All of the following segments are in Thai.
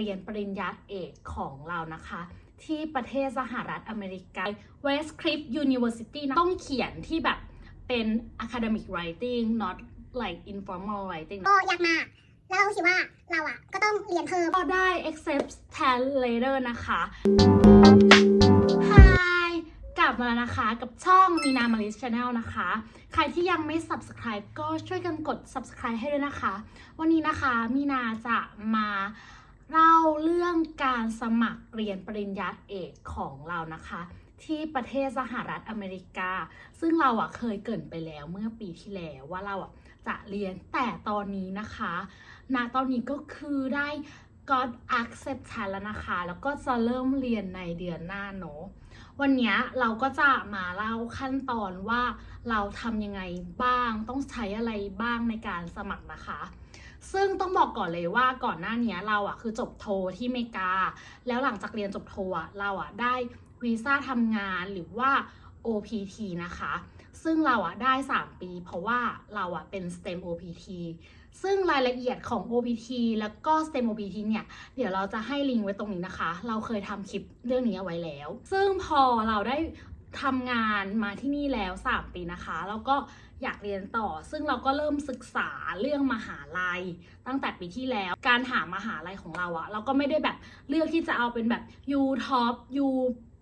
เรียนปริญญาเอกของเรานะคะ ที่ประเทศสหรัฐอเมริกา West Cliff University นะต้องเขียนที่แบบเป็น academic writing not like informal writing ก็ยากมาก แล้วเรารู้สึกว่าเราอะ ก็ต้องเรียนเพิ่มก็ได้ accept tan later นะคะ Hi กลับมาแล้วนะคะกับช่องมีนามาริสชาแนลนะคะ ใครที่ยังไม่ subscribe ก็ช่วยกันกด subscribe ให้ด้วยนะคะ วันนี้นะคะมีนาจะมา เล่าเรื่องการสมัครเรียนปริญญาเอกของเรานะคะ ที่ประเทศสหรัฐอเมริกา ซึ่งเราอะเคยเกินไปแล้วเมื่อปีที่แล้วว่าเราอะจะเรียนแต่ตอนนี้นะคะณตอนนี้ก็คือได้ God accept แล้วนะคะ แล้วก็จะเริ่มเรียนในเดือนหน้าเนอะวันนี้เราก็จะมาเล่าขั้นตอนว่าเราทำยังไงบ้าง ต้องใช้อะไรบ้างในการสมัครนะคะ ซึ่งต้องบอกก่อนเลยว่าก่อนหน้านี้เราอะคือจบโทที่อเมริกา แล้วหลังจากเรียนจบโทอะเราอะได้วีซ่าทำงานหรือว่า OPT นะคะ ซึ่งเราอะได้ 3 ปี เพราะว่าเราอะเป็น STEM OPT ซึ่งรายละเอียดของ OPT แล้วก็ STEM OPT เนี่ย เดี๋ยวเราจะให้ลิงก์ไว้ตรงนี้นะคะ เราเคยทำคลิปเรื่องนี้เอาไว้แล้ว ซึ่งพอเราได้ทำงานมาที่นี่แล้ว 3 ปีนะคะ แล้วก็ อยากเรียนต่อ ซึ่งเราก็เริ่มศึกษาเรื่องมหาลัย ตั้งแต่ปีที่แล้ว การหามหาลัยของเราอะเราก็ไม่ได้แบบเลือกที่จะเอาเป็นแบบ U Top U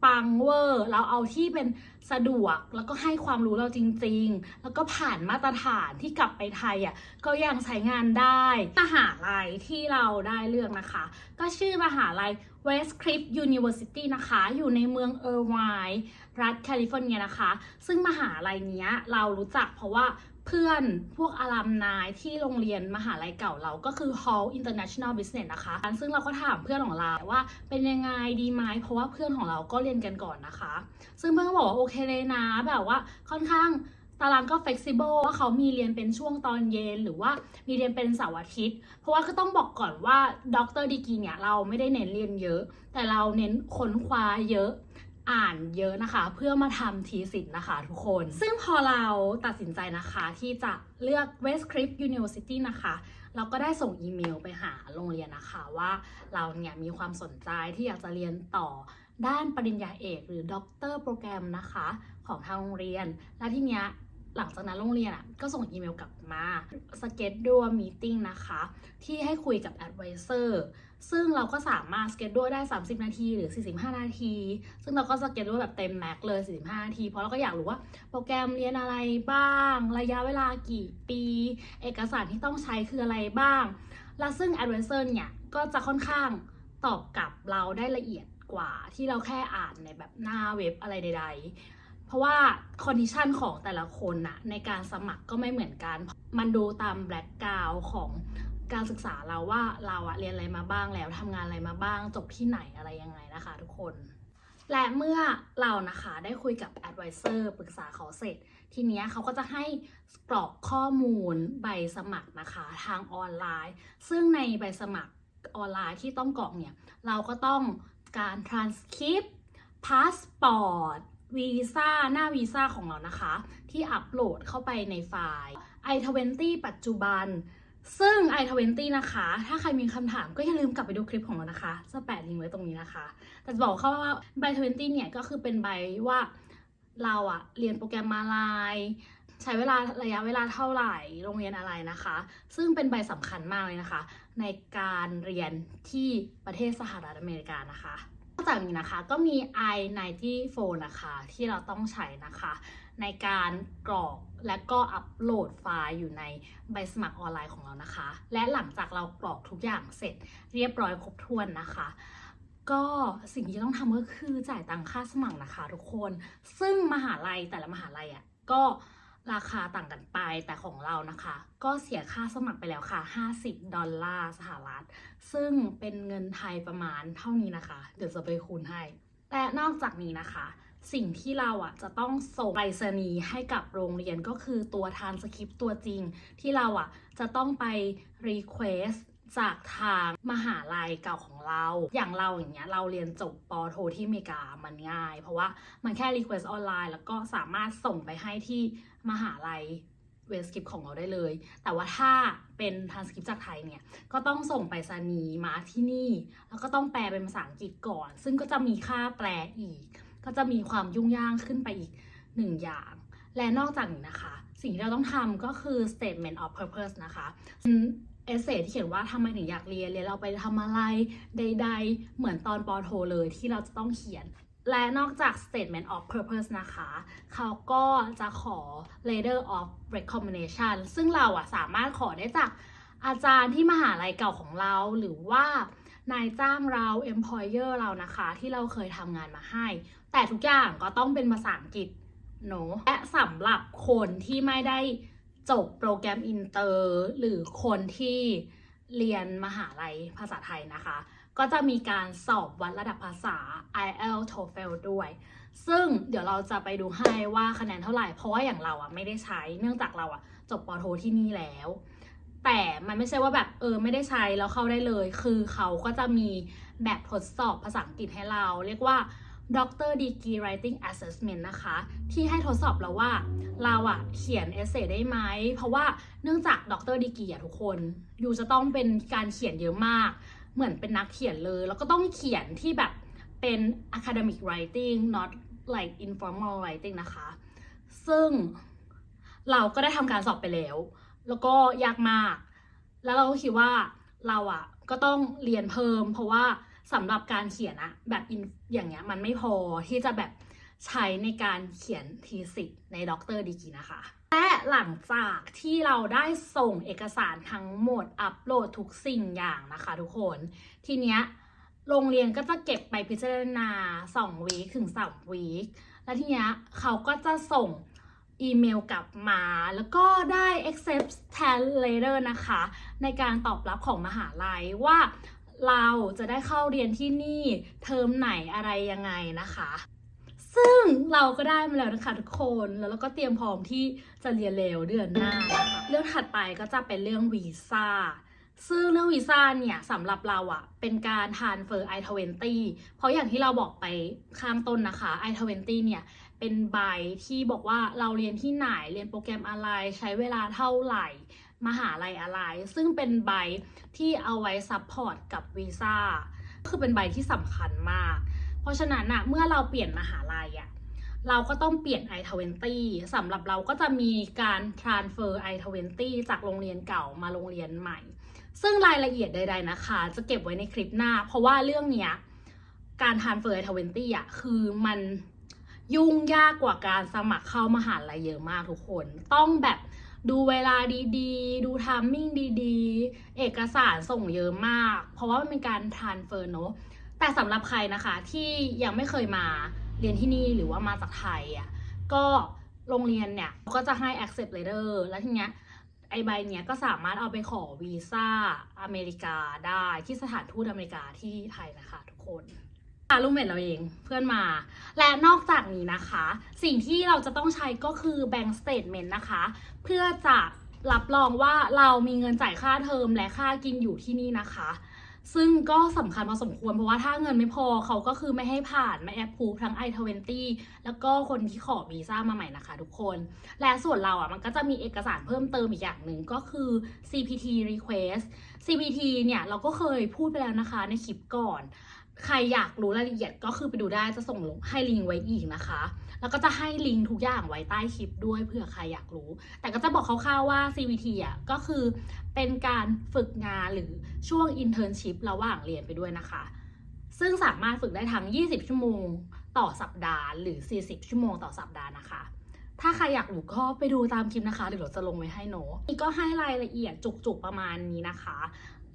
ปังเวอร์ เราเอาที่เป็นสะดวกแล้วก็ให้ความรู้เราจริง ๆ แล้วก็ผ่านมาตรฐานที่กลับไปไทยอะก็ยังใช้งานได้ มหาลัยที่เราได้เลือกนะคะ ก็ชื่อมหาลัย West Cliff University นะคะ อยู่ในเมืองเออร์ไวน์รัฐแคลิฟอร์เนียนะคะ ซึ่งมหาลัยเนี้ยเรารู้จักเพราะว่าเพื่อนพวกอารามนายที่โรงเรียนมหาลัยเก่าเราก็คือ Hall International Business นะคะ ซึ่งเราก็ถามเพื่อนของเราว่าเป็นยังไงดีไหมเพราะว่าเพื่อนของเราก็เรียนกันก่อนนะคะ ซึ่งเพื่อนก็บอกว่าโอเคเลยนะแบบว่าค่อนข้าง ตารางก็ flexible ว่าเขามีเรียนเป็นช่วงตอนเย็น หรือว่ามีเรียนเป็นเสาร์อาทิตย์ เพราะว่าก็ต้องบอกก่อนว่าด็อกเตอร์ดีกีเนี่ยเราไม่ได้เน้นเรียนเยอะ แต่เราเน้นค้นคว้าเยอะอ่านเยอะนะคะ เพื่อมาทำทีสิทธ์นะคะทุกคน ซึ่งพอเราตัดสินใจนะคะที่จะเลือก West Cliff University นะคะ เราก็ได้ส่งอีเมลไปหาโรงเรียนนะคะว่าเราเนี่ยมีความสนใจที่อยากจะเรียนต่อด้านปริญญาเอก หรือด็อกเตอร์โปรแกรมนะคะ ของทางโรงเรียน และที่เนี้ย หลังจากนั้นโรงเรียนอะก็ส่งอีเมลกลับมาสเก็ตดัวมีติ้งนะคะ ที่ให้คุยกับ advisor ซึ่งเราก็สามารถสเก็ตด้วได้ 30 นาที หรือ 45 นาที ซึ่งเราก็สเก็ตด้วแบบเต็มแม็กเลย 45 นาที เพราะเราก็อยากรู้ว่าโปรแกรมเรียนอะไรบ้าง ระยะเวลากี่ปี เอกสารที่ต้องใช้คืออะไรบ้าง และซึ่ง advisor เนี่ยก็จะค่อนข้างตอบกลับเราได้ละเอียดกว่าที่เราแค่อ่านในแบบหน้าเว็บอะไรใด ๆ เพราะว่าคอนดิชันของแต่ละคนนะในการสมัครก็ไม่เหมือนกัน มันดูตามแบล็กกราวของการศึกษาเราว่าเราอะเรียนอะไรมาบ้างแล้วทำงานอะไรมาบ้าง จบที่ไหนอะไรยังไงนะคะทุกคน และเมื่อเรานะคะได้คุยกับ advisor ปรึกษาเขาเสร็จ ทีเนี้ยเขาก็จะให้กรอกข้อมูลใบสมัครนะคะทางออนไลน์ ซึ่งในใบสมัครออนไลน์ที่ต้องกรอกเนี่ย เราก็ต้องการ transcript พาสปอร์ต วีซ่าหน้าวีซ่าของเรานะคะ ที่อัปโหลดเข้าไปในไฟล์ i20 ปัจจุบัน ซึ่ง i20 นะคะ ถ้าใครมีคำถามก็อย่าลืมกลับไปดูคลิปของเรานะคะ จะแปะลิงก์ไว้ตรงนี้นะคะ แต่จะบอกเขาว่าใบ20เนี่ยก็คือเป็นใบว่าเราอะเรียนโปรแกรมมาลายใช้เวลาระยะเวลาเท่าไหร่โรงเรียนอะไรนะคะ ซึ่งเป็นใบสำคัญมากเลยนะคะ ในการเรียนที่ประเทศสหรัฐอเมริกานะคะ จากนี้นะคะก็มี i94 นะคะที่เราต้องใช้นะคะ ในการกรอกและก็อัปโหลดไฟล์อยู่ในใบสมัครออนไลน์ของเรานะคะ และหลังจากเรากรอกทุกอย่างเสร็จเรียบร้อยครบถ้วนนะคะก็สิ่งที่ต้องทำก็คือจ่ายตังค่าสมัครนะคะทุกคน ซึ่งมหาลัยแต่ละมหาลัยอะก็ ราคาต่างกันไปแต่ของเรานะคะ ก็เสียค่าสมัครไปแล้วค่ะ 50 ดอลลาร์สหรัฐ ซึ่งเป็นเงินไทยประมาณเท่านี้นะคะ เดี๋ยวจะไปคูณให้ และนอกจากนี้นะคะ สิ่งที่เราอะจะต้องส่งไปรษณีย์ให้กับโรงเรียนก็คือตัวทานสคริปต์ตัวจริง ที่เราอะจะต้องไปรีเควส จากทางมหาลัยเก่าของเรา อย่างเราอย่างเงี้ยเราเรียนจบปอโทที่อเมริกามันง่าย เพราะว่ามันแค่รีเควสออนไลน์แล้วก็สามารถส่งไปให้ที่มหาลัยเวสคริปของเราได้เลย แต่ว่าถ้าเป็นทานสคริปจากไทยเนี่ย ก็ต้องส่งไปรษณีมาที่นี่ แล้วก็ต้องแปลเป็นภาษาอังกฤษก่อน ซึ่งก็จะมีค่าแปลอีก ก็จะมีความยุ่งยากขึ้นไปอีกหนึ่งอย่าง และนอกจากนี้นะคะ สิ่งที่เราต้องทำก็คือ statement of purpose นะคะเอเซที่เขียนว่าทำไมถึงอยากเรียนเรียนเราไปทำอะไรใด ๆ เหมือนตอนปอโทเลยที่เราจะต้องเขียน และนอกจาก statement of purpose นะคะ เขาก็จะขอ letter of recommendation ซึ่งเราอะสามารถขอได้จากอาจารย์ที่มหาลัยเก่าของเราหรือว่านายจ้างเรา employer เรานะคะ ที่เราเคยทำงานมาให้ แต่ทุกอย่างก็ต้องเป็นภาษาอังกฤษ เนอะและสำหรับคนที่ไม่ได้จบโปรแกรมอินเตอร์ หรือคนที่เรียนมหาลัยภาษาไทยนะคะ ก็จะมีการสอบวัดระดับภาษา IELTS TOEFL ด้วย ซึ่งเดี๋ยวเราจะไปดูให้ว่าคะแนนเท่าไหร่ เพราะว่าอย่างเราอะไม่ได้ใช้ เนื่องจากเราอะจบปโทที่นี่แล้ว แต่มันไม่ใช่ว่าแบบเออไม่ได้ใช้แล้วเข้าได้เลย คือเขาก็จะมีแบบทดสอบภาษาอังกฤษให้เรา เรียกว่า Doctor Degree Writing Assessment นะคะ ที่ให้ทดสอบเราว่าเราอะเขียนเอเซได้ไหม เพราะว่าเนื่องจากด็อกเตอร์ดีกีอะทุกคนยูจะต้องเป็นการเขียนเยอะมาก เหมือนเป็นนักเขียนเลย แล้วก็ต้องเขียนที่แบบเป็น academic writing not like informal writing นะคะ ซึ่งเราก็ได้ทำการสอบไปแล้ว แล้วก็ยากมาก แล้วเราก็คิดว่าเราอะก็ต้องเรียนเพิ่ม เพราะว่า สำหรับการเขียนอะแบบอย่างเงี้ยมันไม่พอที่จะแบบใช้ในการเขียนทีสิทในด็อกเตอร์ดีกีนะคะ และหลังจากที่เราได้ส่งเอกสารทั้งหมดอัปโหลดทุกสิ่งอย่างนะคะทุกคน ทีเนี้ยโรงเรียนก็จะเก็บไปพิจารณา2วีคถึง3วีคแล้วทีเนี้ยเขาก็จะส่งอีเมลกลับมา แล้วก็ได้ accept ten letter นะคะ ในการตอบรับของมหาลัยว่า เราจะได้เข้าเรียนที่นี่เทอมไหนอะไรยังไงนะคะ ซึ่งเราก็ได้มาแล้วนะคะทุกคนแล้วเราก็เตรียมพร้อมที่จะเรียนเร็วเดือนหน้า เรื่องถัดไปก็จะเป็นเรื่องวีซ่าซึ่งเรื่องวีซ่าเนี่ยสำหรับเราอะเป็นการทานเฟอร์ I-20 เพราะอย่างที่เราบอกไปข้างต้นนะคะ I-20 เนี่ยเป็นใบที่บอกว่าเราเรียนที่ไหนเรียนโปรแกรมอะไรใช้เวลาเท่าไหร่ มหาลัยอะไร ซึ่งเป็นใบที่เอาไว้ซัพพอร์ตกับวีซ่าคือเป็นใบที่สำคัญมาก เพราะฉะนั้นอะเมื่อเราเปลี่ยนมหาลัยอะเราก็ต้องเปลี่ยน I-20 สำหรับเราก็จะมีการ transfer I-20 จากโรงเรียนเก่ามาโรงเรียนใหม่ ซึ่งรายละเอียดใด ๆนะคะ จะเก็บไว้ในคลิปหน้า เพราะว่าเรื่องเนี้ยการ transfer I-20 อะคือมันยุ่งยากกว่าการสมัครเข้ามหาลัยเยอะมากทุกคน ต้องแบบ ดูเวลาดีๆ ดูทัมมิ่งดีๆ เอกสารส่งเยอะมาก เพราะว่ามันเป็นการ transfer เนอะแต่สำหรับใครนะคะที่ยังไม่เคยมาเรียนที่นี่หรือว่ามาจากไทยอะก็โรงเรียนเนี่ยก็จะให้ accept letter แล้วทีเนี้ยไอใบเนี้ยก็สามารถเอาไปขอวีซ่าอเมริกาได้ที่สถานทูตอเมริกาที่ไทยนะคะทุกคน ลูกเมดเราเองเพื่อนมา และนอกจากนี้นะคะ สิ่งที่เราจะต้องใช้ก็คือ bank statement นะคะ เพื่อจะรับรองว่าเรามีเงินจ่ายค่าเทอมและค่ากินอยู่ที่นี่นะคะ ซึ่งก็สำคัญพอสมควรเพราะว่าถ้าเงินไม่พอเขาก็คือไม่ให้ผ่านไม่แอปพูทั้ง i20 แล้วก็คนที่ขอวีซ่ามาใหม่นะคะทุกคน และส่วนเราอะมันก็จะมีเอกสารเพิ่มเติมอีกอย่างหนึ่งก็คือ CPT request CPT เนี่ยเราก็เคยพูดไปแล้วนะคะในคลิปก่อน ใครอยากรู้รายละเอียดก็คือไปดูได้จะส่งลงให้ลิงก์ไว้อีกนะคะ แล้วก็จะให้ลิงก์ทุกอย่างไว้ใต้คลิปด้วยเผื่อใครอยากรู้ แต่ก็จะบอกคร่าวๆว่า CVT อะก็คือเป็นการฝึกงานหรือช่วง internship ระหว่างเรียนไปด้วยนะคะ ซึ่งสามารถฝึกได้ทั้ง 20 ชั่วโมงต่อสัปดาห์ หรือ 40 ชั่วโมงต่อสัปดาห์นะคะ ถ้าใครอยากรู้ก็ไปดูตามคลิปนะคะเดี๋ยวเราจะลงไว้ให้โนอะนี่ก็ให้รายละเอียดจุกๆประมาณนี้นะคะ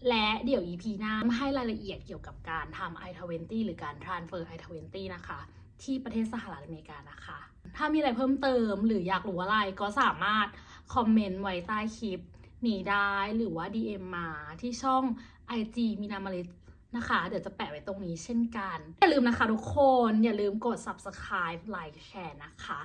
และเดี๋ยว EP หน้ามาให้รายละเอียดเกี่ยวกับการทำ i20 หรือการ transfer i20 นะคะ ที่ประเทศสหรัฐอเมริกานะคะ ถ้ามีอะไรเพิ่มเติมหรืออยากรู้อะไรก็สามารถคอมเมนต์ไว้ใต้คลิปนี้ได้หรือว่า DM มาที่ช่อง IG มีนามารินะคะ เดี๋ยวจะแปะไว้ตรงนี้เช่นกัน อย่าลืมนะคะทุกคน อย่าลืมกด subscribe ไลค์แชร์นะคะ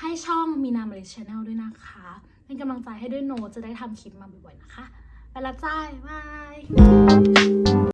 ให้ช่องมีนามาริชแนลด้วยนะคะ เป็นกำลังใจให้ด้วยโนจะได้ทำคลิปมาบ่อยๆนะคะ ไปละจ้าบ๊ายบาย